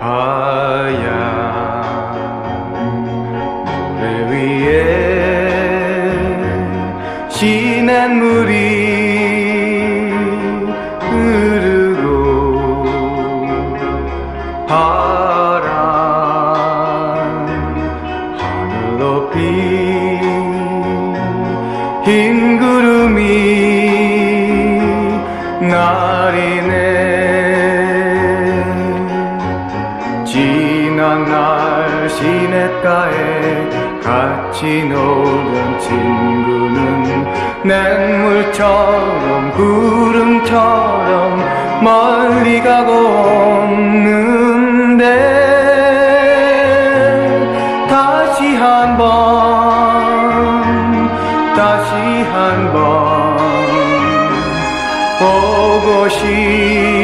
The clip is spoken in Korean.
하얀 모래 위에 시냇물이 흐르고 파란 하늘 높이 흰 구름이 날이네 지난 날 시냇가에 같이 놀던 친구는 냇물처럼 구름처럼 멀리 가고 없는데 다시 한번 다시 한번 보고 예